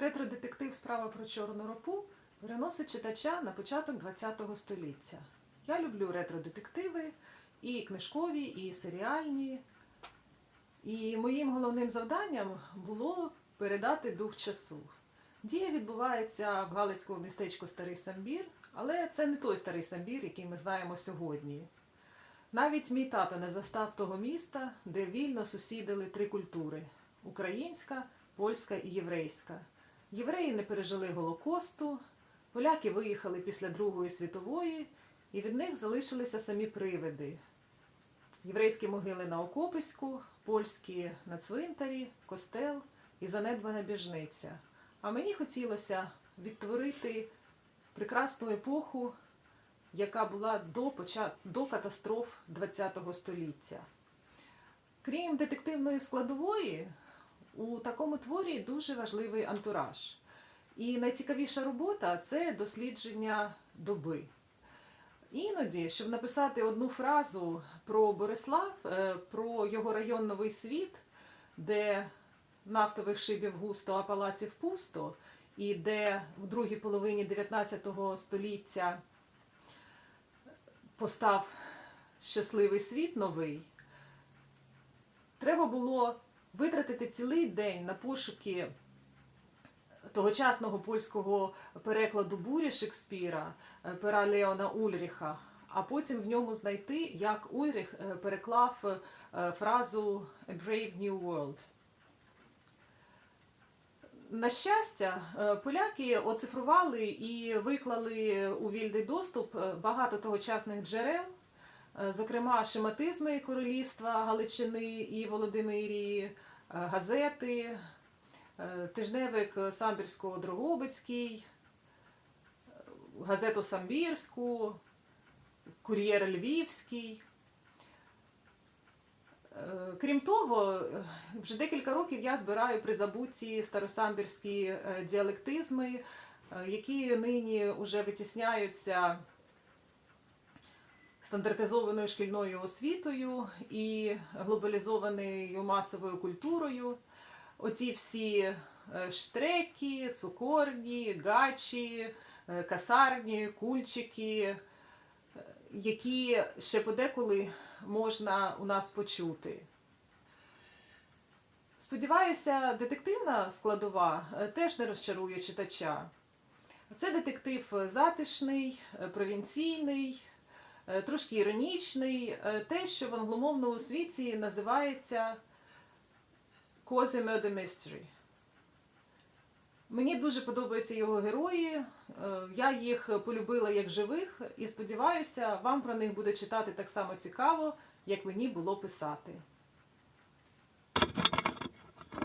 Ретро-детектив Справа про чорну ропу переносить читача на початок ХХ століття. Я люблю ретро-детективи і книжкові, і серіальні. І моїм головним завданням було передати дух часу. Дія відбувається в Галицькому містечку Старий Самбір, але це не той старий Самбір, який ми знаємо сьогодні. Навіть мій тато не застав того міста, де вільно сусідили три культури українська, польська і єврейська. Євреї не пережили Голокосту, поляки виїхали після Другої світової, і від них залишилися самі привиди. Єврейські могили на Окопиську, польські на цвинтарі, костел і занедбана біжниця. А мені хотілося відтворити прекрасну епоху, яка була до, почат... до катастроф ХХ століття. Крім детективної складової, у такому творі дуже важливий антураж. І найцікавіша робота це дослідження доби. Іноді, щоб написати одну фразу про Борислав, е, про його район Новий Світ, де нафтових шибів густо, а палаців пусто, і де в другій половині 19 століття постав щасливий світ новий, треба було витратити цілий день на пошуки тогочасного польського перекладу бурі Шекспіра, е, пера Леона Ульріха, а потім в ньому знайти, як Ульріх е, переклав е, фразу A Brave New World. На щастя, поляки оцифрували і виклали у вільний доступ багато тогочасних джерел, зокрема шематизми королівства Галичини і Володимирії, е, газети, е, тижневик Самбірсько-Дрогобицький, е, газету Самбірську, кур'єр Львівський. Е, Крім того, е, вже декілька років я збираю призабуті старосамбірські е, діалектизми, е, які нині вже витісняються стандартизованою шкільною освітою і глобалізованою масовою культурою. Оці всі е, штреки, цукорні, гачі, е, касарні, кульчики, е, які ще подеколи можна у нас почути. Сподіваюся, детективна складова теж не розчарує читача. Це детектив затишний, провінційний, трошки іронічний, е, те, що в англомовному світі називається Cozy Mystery. Мені дуже подобаються його герої. е, Я їх полюбила як живих і сподіваюся, вам про них буде читати так само цікаво, як мені було писати.